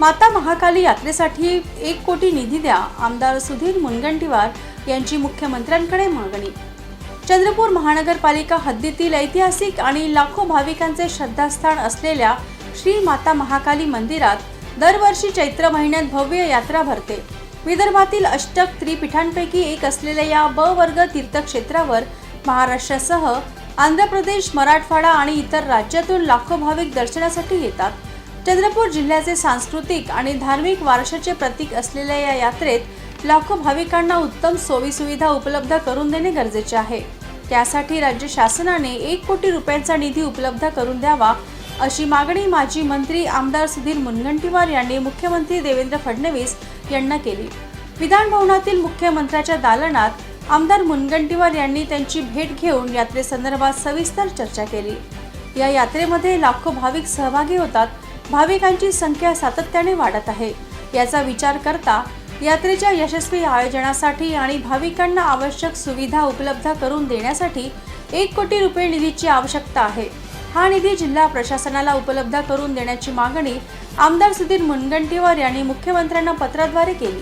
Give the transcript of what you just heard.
माता महाकाली यात्रेसाठी एक कोटी निधी द्या आमदार सुधीर मुनगंटीवार यांची मुख्यमंत्र्यांकडे मागणी. चंद्रपूर महानगरपालिका हद्दीतील ऐतिहासिक आणि लाखो भाविकांचे श्रद्धास्थान असलेल्या श्री माता महाकाली मंदिरात दरवर्षी चैत्र महिन्यात भव्य यात्रा भरते. विदर्भातील अष्टक त्रिपीठांपैकी एक असलेल्या या ब वर्ग तीर्थक्षेत्रावर महाराष्ट्रासह आंध्र प्रदेश मराठवाडा आणि इतर राज्यातून लाखो भाविक दर्शनासाठी येतात. चंद्रपूर जिल्ह्याचे सांस्कृतिक आणि धार्मिक वारशाचे प्रतीक असलेल्या या यात्रेत लाखो भाविकांना उत्तम सोयीसुविधा उपलब्ध करून देणे गरजेचे आहे. त्यासाठी राज्य शासनाने एक कोटी रुपयांचा निधी उपलब्ध करून द्यावा अशी मागणी माजी मंत्री आमदार सुधीर मुनगंटीवार यांनी मुख्यमंत्री देवेंद्र फडणवीस यांना केली. विधानभवनातील मुख्यमंत्र्याच्या दालनात आमदार मुनगंटीवार यांनी त्यांची भेट घेऊन यात्रेसंदर्भात सविस्तर चर्चा केली. या यात्रेमध्ये लाखो भाविक सहभागी होतात भाविकांची संख्या सातत्याने वाढत आहे. याचा विचार करता यात्रेच्या यशस्वी आयोजनासाठी आणि भाविकांना आवश्यक सुविधा उपलब्ध करून देण्यासाठी एक कोटी रुपये निधीची आवश्यकता आहे. हा निधी जिल्हा प्रशासनाला उपलब्ध करून देण्याची मागणी आमदार सुधीर मुनगंटीवार यांनी मुख्यमंत्र्यांना पत्राद्वारे केली.